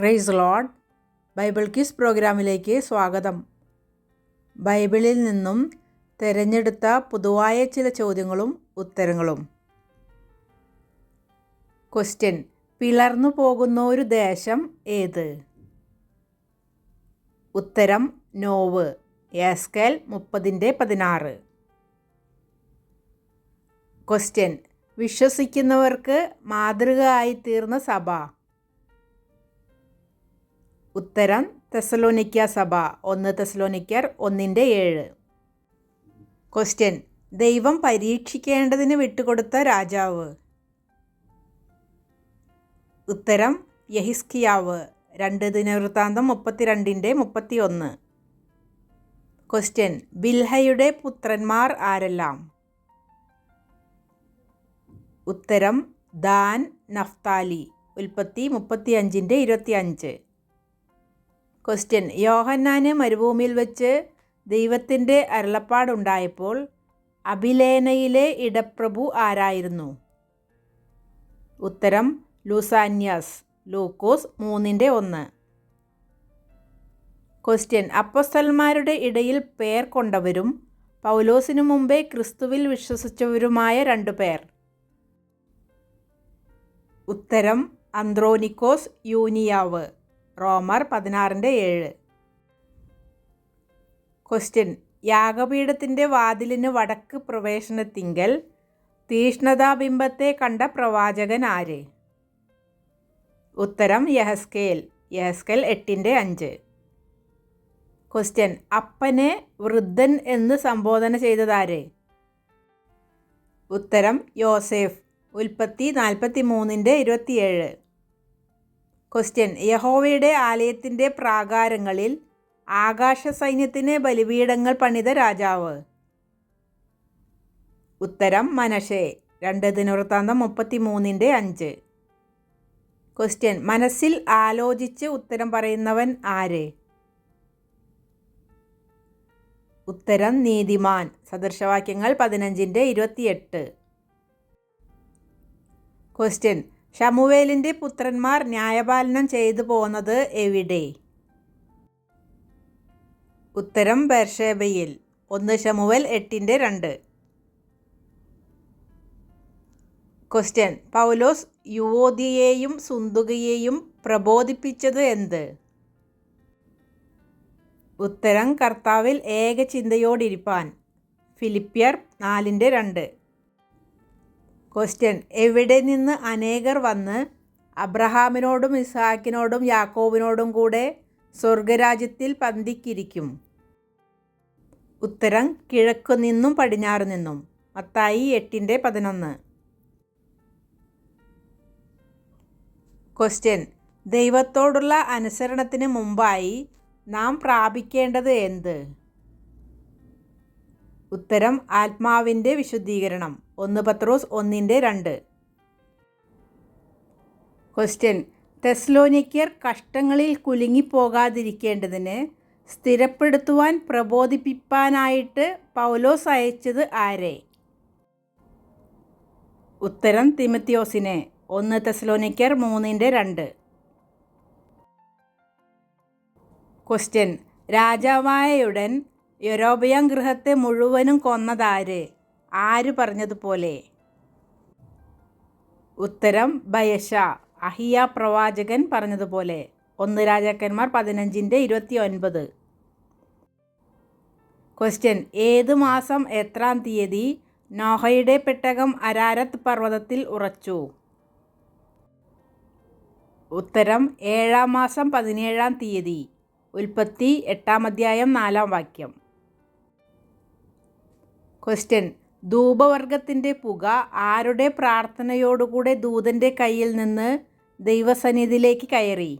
ക്രൈസ് load Bible quiz പ്രോഗ്രാമിലേക്ക് സ്വാഗതം. ബൈബിളിൽ നിന്നും തിരഞ്ഞെടുത്ത പൊതുവായ ചില ചോദ്യങ്ങളും ഉത്തരങ്ങളും. ക്വസ്റ്റ്യൻ പിളർന്നു പോകുന്ന ഒരു ദേശം ഏത്? ഉത്തരം നോവ്. ഏസ്കേൽ മുപ്പതിന്റെ പതിനാറ്. ക്വസ്റ്റ്യൻ വിശ്വസിക്കുന്നവർക്ക് മാതൃക ആയിത്തീർന്ന സഭ. ഉത്തരം തെസലോനിക്ക സഭ. ഒന്ന് തെസലോനിക്കർ ഒന്നിന്റെ ഏഴ്. ക്വസ്റ്റ്യൻ ദൈവം പരീക്ഷിക്കേണ്ടതിന് വിട്ടുകൊടുത്ത രാജാവ്. ഉത്തരം യഹിസ്കിയാവ്. രണ്ട് ദിനവൃത്താന്തം മുപ്പത്തിരണ്ടിന്റെ മുപ്പത്തി ഒന്ന് ക്വസ്റ്റ്യൻ ബിൽഹയുടെ പുത്രന്മാർ ആരെല്ലാം? ഉത്തരം ദാൻ നഫ്താലി. ഉൽപ്പത്തി മുപ്പത്തി അഞ്ചിന്റെ ഇരുപത്തി അഞ്ച് ക്വസ്റ്റ്യൻ യോഹന്നാന് മരുഭൂമിയിൽ വെച്ച് ദൈവത്തിന്റെ അരുളപ്പാടുണ്ടായപ്പോൾ അഭിലേനയിലെ ഇടപ്രഭു ആരായിരുന്നു? ഉത്തരം ലൂസാന്യാസ്. ലൂക്കോസ് മൂന്നിന്റെ ഒന്ന്. ക്വസ്റ്റ്യൻ അപ്പസ്തലന്മാരുടെ ഇടയിൽ പേർ കൊണ്ടവരും പൗലോസിനു മുമ്പേ ക്രിസ്തുവിൽ വിശ്വസിച്ചവരുമായ രണ്ടു പേർ. ഉത്തരം അന്ത്രോനിക്കോസ് യൂനിയാവ്. റോമർ പതിനാറിന്റെ ഏഴ്. ക്വസ്റ്റ്യൻ. യാഗപീഠത്തിന്റെ വാതിലിന് വടക്ക് പ്രവേശനത്തിങ്കൽ തീഷ്ണതാബിംബത്തെ കണ്ട പ്രവാചകൻ ആര്? ഉത്തരം യഹസ്കേൽ. യഹസ്കേൽ എട്ടിന്റെ അഞ്ച്. ക്വസ്റ്റ്യൻ. അപ്പനെ വൃദ്ധൻ എന്ന് സംബോധന ചെയ്തതാര് ഉത്തരം യോസേഫ്. ഉൽപ്പത്തി നാൽപ്പത്തി മൂന്നിന്റെ ഇരുപത്തിയേഴ്. ക്വസ്റ്റ്യൻ യഹോവയുടെ ആലയത്തിന്റെ പ്രാകാരങ്ങളിൽ ആകാശ സൈന്യത്തിന് ബലിപീഠങ്ങൾ പണിത രാജാവ്. ഉത്തരം മനഷെ രണ്ട് ദിനവൃത്താന്തം മുപ്പത്തി മൂന്നിന്റെ അഞ്ച്. ക്വസ്റ്റ്യൻ മനസ്സിൽ ആലോചിച്ച് ഉത്തരം പറയുന്നവൻ ആര്? ഉത്തരം നീതിമാൻ. സദൃശവാക്യങ്ങൾ പതിനഞ്ചിന്റെ ഇരുപത്തിയെട്ട്. ക്വസ്റ്റ്യൻ ഷമുവേലിന്റെ പുത്രന്മാർ ന്യായപാലനം ചെയ്തു പോന്നത് എവിടെ? ഉത്തരം ബർഷേബയിൽ ഒന്ന് ഷമുവേൽ എട്ടിന്റെ രണ്ട്. ക്വസ്റ്റ്യൻ പൗലോസ് യുവോദിയെയും സുന്ദുകയെയും പ്രബോധിപ്പിച്ചത് എന്ത്? ഉത്തരം കർത്താവിൽ ഏക ചിന്തയോടിരിപ്പാൻ ഫിലിപ്പിയർ നാലിന്റെ രണ്ട്. ക്വസ്റ്റ്യൻ എവിടെ നിന്ന് അനേകർ വന്ന് അബ്രഹാമിനോടും ഇസ്ഹാക്കിനോടും യാക്കോബിനോടും കൂടെ സ്വർഗരാജ്യത്തിൽ പന്തിക്കിരിക്കും? ഉത്തരം കിഴക്കു നിന്നും പടിഞ്ഞാറ് നിന്നും. മത്തായി എട്ടിന്റെ പതിനൊന്ന്. ക്വസ്റ്റ്യൻ ദൈവത്തോടുള്ള അനുസരണത്തിന് മുമ്പായി നാം പ്രാപിക്കേണ്ടത് എന്ത്? ഉത്തരം ആത്മാവിന്റെ വിശുദ്ധീകരണം. ഒന്ന് പത്രോസ് ഒന്നിന്റെ രണ്ട്. ക്വസ്റ്റ്യൻ തെസ്ലോനിക്കർ കഷ്ടങ്ങളിൽ കുലുങ്ങിപ്പോകാതിരിക്കേണ്ടതിന് സ്ഥിരപ്പെടുത്തുവാൻ പ്രബോധിപ്പിക്കാനായിട്ട് പൗലോസ് അയച്ചത് ആരെ? ഉത്തരം തിമത്തിയോസിനെ. ഒന്ന് തെസ്ലോനിക്കർ മൂന്നിന്റെ രണ്ട്. ക്വസ്റ്റ്യൻ രാജാവായയുടൻ യൊരോബയാം ഗൃഹത്തെ മുഴുവനും കൊന്നതാര്? ആര് പറഞ്ഞതുപോലെ? ഉത്തരം ബയഷ അഹിയ പ്രവാചകൻ പറഞ്ഞതുപോലെ. ഒന്ന് രാജാക്കന്മാർ പതിനഞ്ചിന്റെ ഇരുപത്തി ഒൻപത് ക്വസ്റ്റ്യൻ ഏത് മാസം എത്രാം തീയതി നോഹയുടെ പെട്ടകം അരാരത്ത് പർവതത്തിൽ ഉറച്ചു? ഉത്തരം ഏഴാം മാസം പതിനേഴാം തീയതി. ഉൽപ്പത്തി എട്ടാം അധ്യായം നാലാം വാക്യം. ക്വസ്റ്റ്യൻ. ധൂപവർഗത്തിന്റെ പുക ആരുടെ പ്രാർത്ഥനയോടുകൂടെ ദൂതന്റെ കയ്യിൽ നിന്ന് ദൈവസന്നിധിയിലേക്ക് കയറി?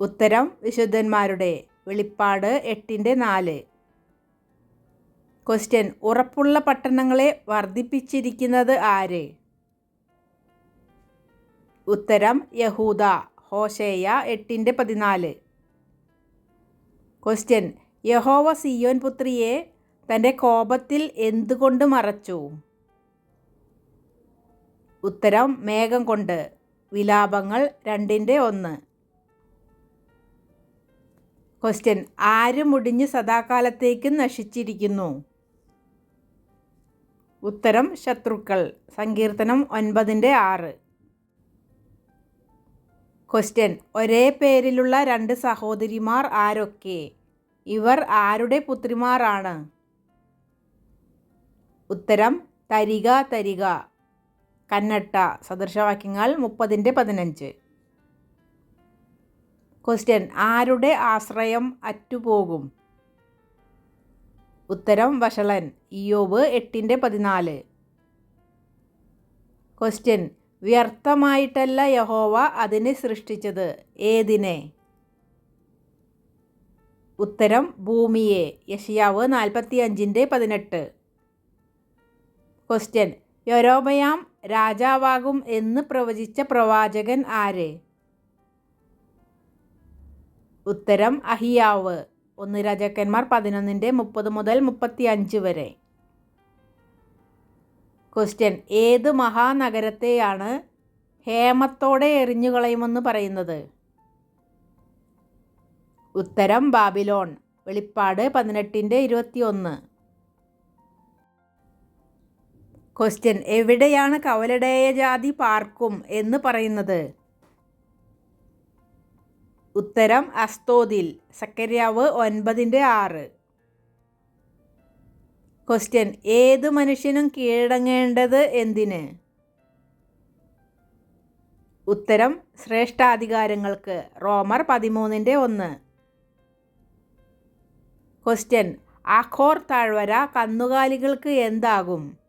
ഉത്തരം വിശുദ്ധന്മാരുടെ. വെളിപ്പാട് എട്ടിന്റെ നാല്. ക്വസ്റ്റ്യൻ. ഉറപ്പുള്ള പട്ടണങ്ങളെ വർദ്ധിപ്പിച്ചിരിക്കുന്നത് ആര്? ഉത്തരം യഹൂദ. ഹോഷേയ എട്ടിന്റെ പതിനാല്. ക്വസ്റ്റ്യൻ. യഹോവ സിയോൻ പുത്രിയെ തന്റെ കോപത്തിൽ എന്തുകൊണ്ട് മറച്ചു? ഉത്തരം മേഘം കൊണ്ട്. വിലാപങ്ങൾ രണ്ടിന്റെ ഒന്ന്. ക്വസ്റ്റ്യൻ ആര് മുടിഞ്ഞ് സദാകാലത്തേക്കും നശിച്ചിരിക്കുന്നു? ഉത്തരം ശത്രുക്കൾ. സങ്കീർത്തനം ഒൻപതിന്റെ ആറ്. ക്വസ്റ്റ്യൻ ഒരേ പേരിലുള്ള രണ്ട് സഹോദരിമാർ ആരൊക്കെ? ഇവർ ആരുടെ പുത്രിമാരാണ്? ഉത്തരം തരിക തരിക. കന്നട്ട. സദൃശവാക്യങ്ങൾ മുപ്പതിന്റെ പതിനഞ്ച്. ക്വസ്റ്റ്യൻ ആരുടെ ആശ്രയം അറ്റുപോകും? ഉത്തരം വഷളൻ. ഇയോബ് എട്ടിന്റെ പതിനാല്. ക്വസ്റ്റ്യൻ വ്യർത്ഥമായിട്ടല്ല യഹോവ അതിനെ സൃഷ്ടിച്ചത്. ഏതിനെ? ഉത്തരം ഭൂമിയെ. യഷിയാവ് നാൽപ്പത്തി അഞ്ചിന്റെ പതിനെട്ട്. ക്വസ്റ്റ്യൻ യൊരോബയാം രാജാവാകും എന്ന് പ്രവചിച്ച പ്രവാചകൻ ആര്? ഉത്തരം അഹിയാവ്. ഒന്ന് രാജാക്കന്മാർ പതിനൊന്നിന്റെ മുപ്പത് മുതൽ മുപ്പത്തി അഞ്ച് വരെ. ക്വസ്റ്റ്യൻ ഏത് മഹാനഗരത്തെയാണ് ഹേമത്തോടെ എറിഞ്ഞുകളയുമെന്ന് പറയുന്നത്? ഉത്തരം ബാബിലോൺ. വെളിപ്പാട് പതിനെട്ടിന്റെ ഇരുപത്തി ക്വസ്റ്റ്യൻ എവിടെയാണ് കവലടേയ ജാതി പാർക്കും എന്ന് പറയുന്നത്? ഉത്തരം അസ്തോദിൽ സക്കരിയാവ് ഒൻപതിന്റെ ആറ്. ക്വസ്റ്റ്യൻ ഏത് മനുഷ്യനും കീഴടങ്ങേണ്ടത് എന്തിന്? ഉത്തരം ശ്രേഷ്ഠാധികാരങ്ങൾക്ക് റോമർ പതിമൂന്നിന്റെ ഒന്ന്. ക്വസ്റ്റ്യൻ ആഖോർ താഴ്വര കന്നുകാലികൾക്ക് എന്താകും?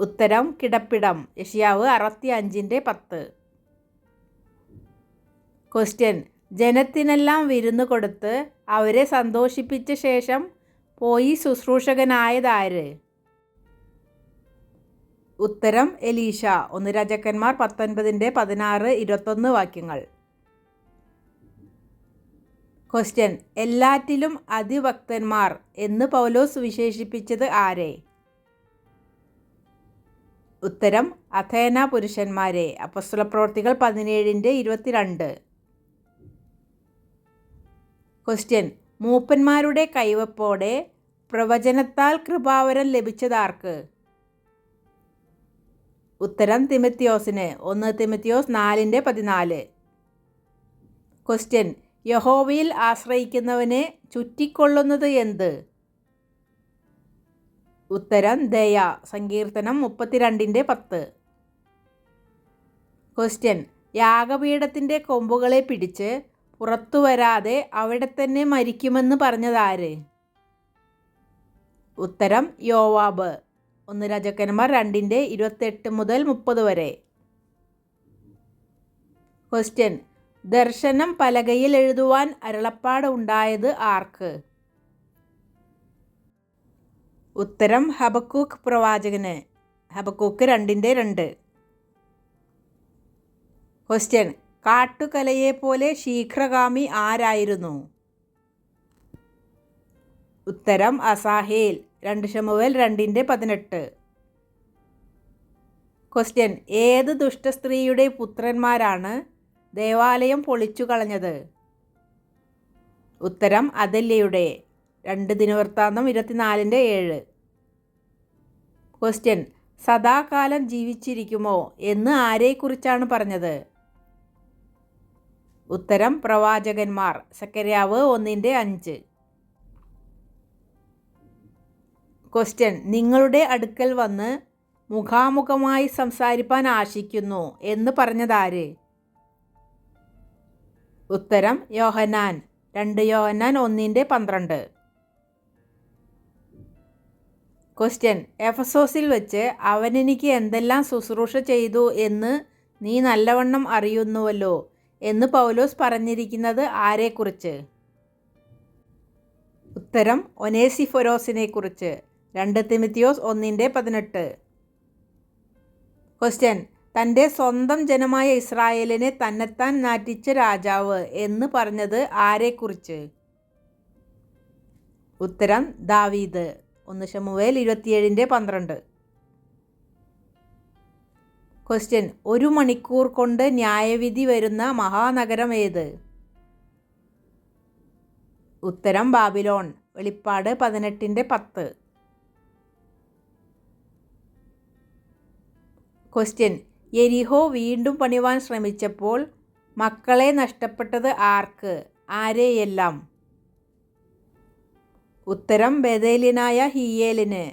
ഉത്തരം കിടപ്പിടം. യഷിയാവ് അറുപത്തി അഞ്ചിന്റെ പത്ത്. ക്വസ്റ്റ്യൻ ജനത്തിനെല്ലാം വിരുന്ന് കൊടുത്ത് അവരെ സന്തോഷിപ്പിച്ച ശേഷം പോയി ശുശ്രൂഷകനായതാര്? ഉത്തരം എലീഷ. ഒന്ന് രാജാക്കന്മാർ പത്തൊൻപതിന്റെ പതിനാറ് ഇരുപത്തൊന്ന് വാക്യങ്ങൾ. ക്വസ്റ്റ്യൻ എല്ലാറ്റിലും അതിഭക്തന്മാർ എന്ന് പൗലോസ് വിശേഷിപ്പിച്ചത് ആരെ? ഉത്തരം അഥേന പുരുഷന്മാരെ. അപ്പസ്തുല പ്രവർത്തികൾ പതിനേഴിന്റെ ഇരുപത്തിരണ്ട്. ക്വസ്റ്റ്യൻ മൂപ്പന്മാരുടെ കൈവപ്പോടെ പ്രവചനത്താൽ കൃപാവരം ലഭിച്ചതാർക്ക്? ഉത്തരം തിമത്തിയോസിന്. ഒന്ന് തിമത്തിയോസ് നാലിന്റെ പതിനാല്. ക്വസ്റ്റ്യൻ യഹോവയിൽ ആശ്രയിക്കുന്നവനെ ചുറ്റിക്കൊള്ളുന്നത് എന്ത്? ഉത്തരം ദയ. സങ്കീർത്തനം മുപ്പത്തിരണ്ടിന്റെ പത്ത്. ക്വസ്റ്റ്യൻ യാഗപീഠത്തിന്റെ കൊമ്പുകളെ പിടിച്ച് പുറത്തു വരാതെ അവിടെ തന്നെ മരിക്കുമെന്ന് പറഞ്ഞതാര്? ഉത്തരം യോവാബ്. ഒന്ന് രാജാക്കന്മാർ രണ്ടിന്റെ ഇരുപത്തെട്ട് മുതൽ മുപ്പത് വരെ. ക്വസ്റ്റ്യൻ ദർശനം പലകയിൽ എഴുതുവാൻ അരുളപ്പാട് ഉണ്ടായത് ആർക്ക്? ഉത്തരം ഹബക്കൂക്ക് പ്രവാചകന്. ഹബക്കൂക്ക് രണ്ടിന്റെ രണ്ട്. ക്വസ്റ്റ്യൻ കാട്ടുകലയെപ്പോലെ ശീഘ്രഗാമി ആരായിരുന്നു? ഉത്തരം അസാഹേൽ. രണ്ട് ഷമുവേൽ രണ്ടിന്റെ പതിനെട്ട്. ക്വസ്റ്റ്യൻ ഏത് ദുഷ്ടസ്ത്രീയുടെ പുത്രന്മാരാണ് ദേവാലയം പൊളിച്ചു കളഞ്ഞത് ഉത്തരം അതല്യയുടെ. രണ്ട് ദിനവൃത്താന്തം ഇരുപത്തിനാലിന്റെ ഏഴ്. ക്വസ്റ്റ്യൻ സദാകാലം ജീവിച്ചിരിക്കുമോ എന്ന് ആരെക്കുറിച്ചാണ് പറഞ്ഞത്? ഉത്തരം പ്രവാചകന്മാർ. സക്കര്യാവ് ഒന്നിന്റെ അഞ്ച്. ക്വസ്റ്റ്യൻ നിങ്ങളുടെ അടുക്കൽ വന്ന് മുഖാമുഖമായി സംസാരിപ്പാൻ ആശിക്കുന്നു എന്ന് പറഞ്ഞതാര്? ഉത്തരം യോഹനാൻ രണ്ട് യോഹനാൻ ഒന്നിന്റെ പന്ത്രണ്ട്. ക്വസ്റ്റ്യൻ എഫസോസിൽ വെച്ച് അവനെനിക്ക് എന്തെല്ലാം ശുശ്രൂഷ ചെയ്തു എന്ന് നീ നല്ലവണ്ണം അറിയുന്നുവല്ലോ എന്ന് പൗലോസ് പറഞ്ഞിരിക്കുന്നത് ആരെക്കുറിച്ച്? ഉത്തരം ഒനേസിഫൊരോസിനെ കുറിച്ച്. രണ്ട് തിമിത്തിയോസ് ഒന്നിന്റെ പതിനെട്ട്. ക്വസ്റ്റ്യൻ തന്റെ സ്വന്തം ജനമായ ഇസ്രായേലിനെ തന്നെത്താൻ നാറ്റിച്ച രാജാവ് എന്ന് പറഞ്ഞത് ആരെക്കുറിച്ച്? ഉത്തരം ദാവീദ്. ഒന്ന് ഷമുവേൽ ഇരുപത്തിയേഴിന്റെ പന്ത്രണ്ട്. ക്വസ്റ്റ്യൻ ഒരു മണിക്കൂർ കൊണ്ട് ന്യായവിധി വരുന്ന മഹാനഗരം ഏത്? ഉത്തരം ബാബിലോൺ. വെളിപ്പാട് പതിനെട്ടിന്റെ പത്ത്. ക്വസ്റ്റ്യൻ എരിഹോ വീണ്ടും പണിവാൻ ശ്രമിച്ചപ്പോൾ മക്കളെ നഷ്ടപ്പെട്ടത് ആർക്ക്? ആരെയെല്ലാം? ഉത്തരം ബദേലിനായ ഹിയേലിന്.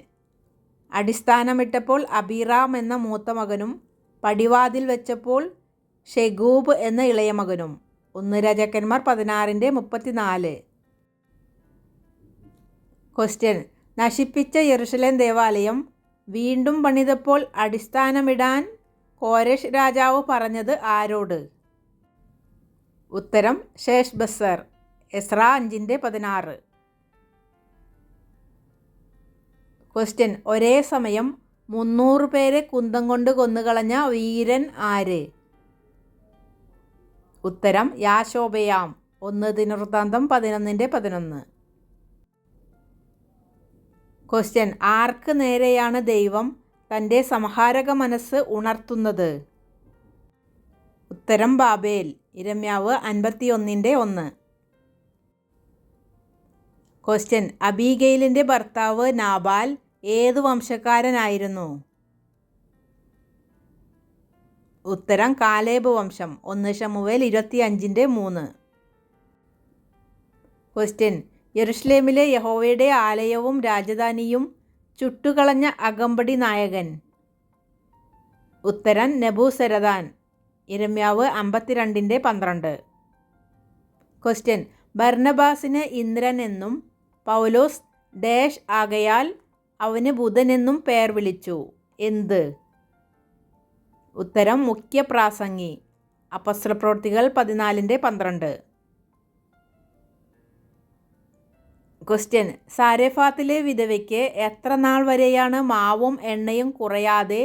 അടിസ്ഥാനമിട്ടപ്പോൾ അബിറാം എന്ന മൂത്ത മകനും പടിവാതിൽ വെച്ചപ്പോൾ ഷെഗൂബ് എന്ന ഇളയ മകനും. ഒന്ന് രാജാക്കന്മാർ പതിനാറിന്റെ മുപ്പത്തിനാല്. ക്വസ്റ്റ്യൻ നശിപ്പിച്ച യെറുഷലേം ദേവാലയം വീണ്ടും പണിതപ്പോൾ അടിസ്ഥാനമിടാൻ കോരേഷ് രാജാവ് പറഞ്ഞത് ആരോട്? ഉത്തരം ശേഷ് ബസർ എസ്ര അഞ്ചിന്റെ പതിനാറ്. ക്വസ്റ്റ്യൻ ഒരേ സമയം മുന്നൂറ് പേരെ കുന്തം കൊണ്ട് കൊന്നുകളഞ്ഞ വീരൻ ആര്? ഉത്തരം യാശോബയാം. ഒന്ന് ദിനവൃത്താന്തം പതിനൊന്നിന്റെ പതിനൊന്ന്. ക്വസ്റ്റ്യൻ ആർക്ക് നേരെയാണ് ദൈവം തന്റെ സംഹാരക മനസ്സ് ഉണർത്തുന്നത്? ഉത്തരം ബാബേൽ. ഇരമ്യാവ് അൻപത്തിയൊന്നിന്റെ ഒന്ന്. ക്വസ്റ്റ്യൻ അബീഗെയിലിന്റെ ഭർത്താവ് നാബാൽ ഏതു വംശക്കാരനായിരുന്നു? ഉത്തരം കാലേബ് വംശം ഒന്ന് ഷമുവേൽ ഇരുപത്തി അഞ്ചിന്റെ മൂന്ന്. ക്വസ്റ്റ്യൻ യെറുഷലേമിലെ യഹോവയുടെ ആലയവും രാജധാനിയും ചുട്ടുകളഞ്ഞ അകമ്പടി നായകൻ. ഉത്തരൻ നബൂസരദാൻ ഇരമ്യാവ് അമ്പത്തിരണ്ടിന്റെ പന്ത്രണ്ട്. ക്വസ്റ്റ്യൻ ബർണബാസിന് ഇന്ദ്രൻ എന്നും പൗലോസ് ഡേഷ് ആകയാൽ അവന് ബുധനെന്നും പേർ വിളിച്ചു. എന്ത്? ഉത്തരം മുഖ്യ പ്രാസംഗി അപസ്ത്രപ്രവൃത്തികൾ പതിനാലിന്റെ പന്ത്രണ്ട്. ക്വസ്റ്റ്യൻ സാരഫാത്തിലെ വിധവയ്ക്ക് എത്ര നാൾ വരെയാണ് മാവും എണ്ണയും കുറയാതെ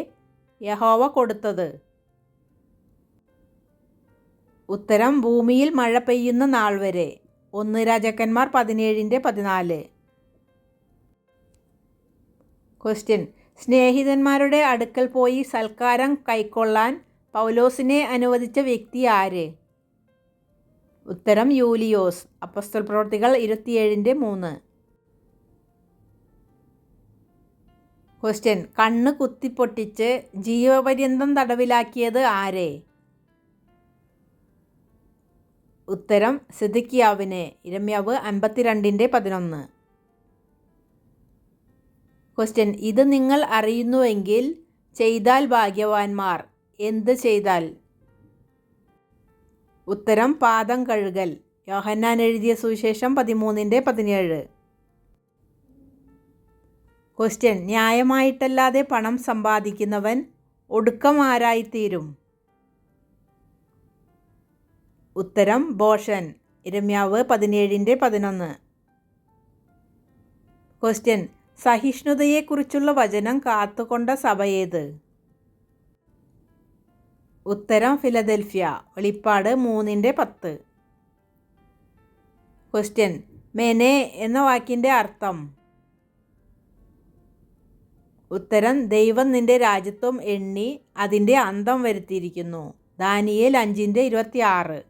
യഹോവ കൊടുത്തത്? ഉത്തരം ഭൂമിയിൽ മഴ പെയ്യുന്ന നാൾ വരെ. ഒന്ന് രാജാക്കന്മാർ പതിനേഴിന്റെ പതിനാല്. ക്വസ്റ്റ്യൻ സ്നേഹിതന്മാരുടെ അടുക്കൽ പോയി സൽക്കാരം കൈക്കൊള്ളാൻ പൗലോസിനെ അനുവദിച്ച വ്യക്തി ആര്? ഉത്തരം യൂലിയോസ്. അപ്പസ്തൽ പ്രവർത്തികൾ ഇരുപത്തിയേഴിന്റെ മൂന്ന്. ക്വസ്റ്റ്യൻ കണ്ണ് കുത്തിപ്പൊട്ടിച്ച് ജീവപര്യന്തം തടവിലാക്കിയത് ആരെ? ഉത്തരം സിദിക്കിയാവിനെ. ഇരമ്യാവ് അൻപത്തിരണ്ടിന്റെ പതിനൊന്ന്. ക്വസ്റ്റ്യൻ ഇത് നിങ്ങൾ അറിയുന്നുവെങ്കിൽ ചെയ്താൽ ഭാഗ്യവാന്മാർ. എന്ത് ചെയ്താൽ? ഉത്തരം പാദം കഴുകൽ. യോഹന്നാൻ എഴുതിയ സുവിശേഷം പതിമൂന്നിന്റെ പതിനേഴ്. ക്വസ്റ്റ്യൻ ന്യായമായിട്ടല്ലാതെ പണം സമ്പാദിക്കുന്നവൻ ഒടുക്കം ആരായിത്തീരും? ഉത്തരം ബോഷൻ. ഇരമ്യാവ് പതിനേഴിന്റെ പതിനൊന്ന്. ക്വസ്റ്റ്യൻ സഹിഷ്ണുതയെക്കുറിച്ചുള്ള വചനം കാത്തുകൊണ്ട സഭയേത്? ഉത്തരം ഫിലദൽഫിയ വെളിപ്പാട് മൂന്നിന്റെ പത്ത്. ക്വസ്റ്റ്യൻ മെനെ എന്ന വാക്കിന്റെ അർത്ഥം? ഉത്തരം ദൈവം നിന്റെ രാജ്യത്വം എണ്ണി അതിന്റെ അന്തം വരുത്തിയിരിക്കുന്നു. ദാനിയേൽ അഞ്ചിന്റെ ഇരുപത്തി ആറ്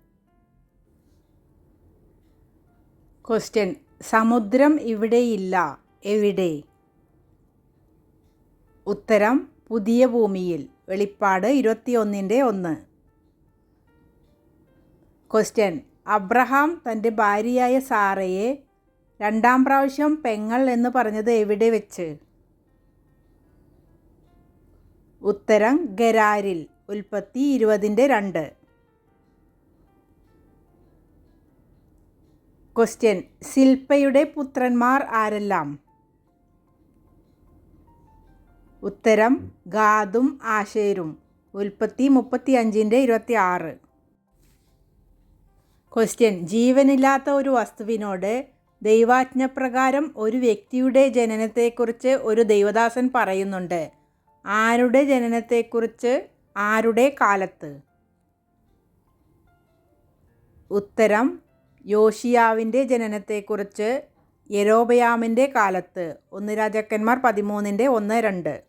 ക്വസ്റ്റ്യൻ സമുദ്രം ഇവിടെയില്ല. എവിടെ? ഉത്തരം പുതിയ ഭൂമിയിൽ. വെളിപ്പാട് ഇരുപത്തിയൊന്നിന്റെ ഒന്ന്. ക്വസ്റ്റ്യൻ അബ്രഹാം തന്റെ ഭാര്യയായ സാറയെ രണ്ടാം പ്രാവശ്യം പെങ്ങൾ എന്ന് പറഞ്ഞത് എവിടെ വെച്ച്? ഉത്തരം ഗരാരിൽ. ഉൽപ്പത്തി ഇരുപതിന്റെ രണ്ട്. ക്വസ്റ്റ്യൻ ശില്പയുടെ പുത്രന്മാർ ആരെല്ലാം? ഉത്തരം ഗാദും ആശേരും. ഉൽപ്പത്തി മുപ്പത്തി അഞ്ചിന്റെ ഇരുപത്തി ആറ് ക്വസ്റ്റ്യൻ ജീവനില്ലാത്ത ഒരു വസ്തുവിനോട് ദൈവാജ്ഞപ്രകാരം ഒരു വ്യക്തിയുടെ ജനനത്തെക്കുറിച്ച് ഒരു ദൈവദാസൻ പറയുന്നുണ്ട്. ആരുടെ ജനനത്തെക്കുറിച്ച്? ആരുടെ കാലത്ത്? ഉത്തരം യോഷിയാവിന്റെ ജനനത്തെക്കുറിച്ച് യരോബയാമിന്റെ കാലത്ത്. ഒന്ന് രാജാക്കന്മാർ പതിമൂന്നിന്റെ ഒന്ന് രണ്ട്.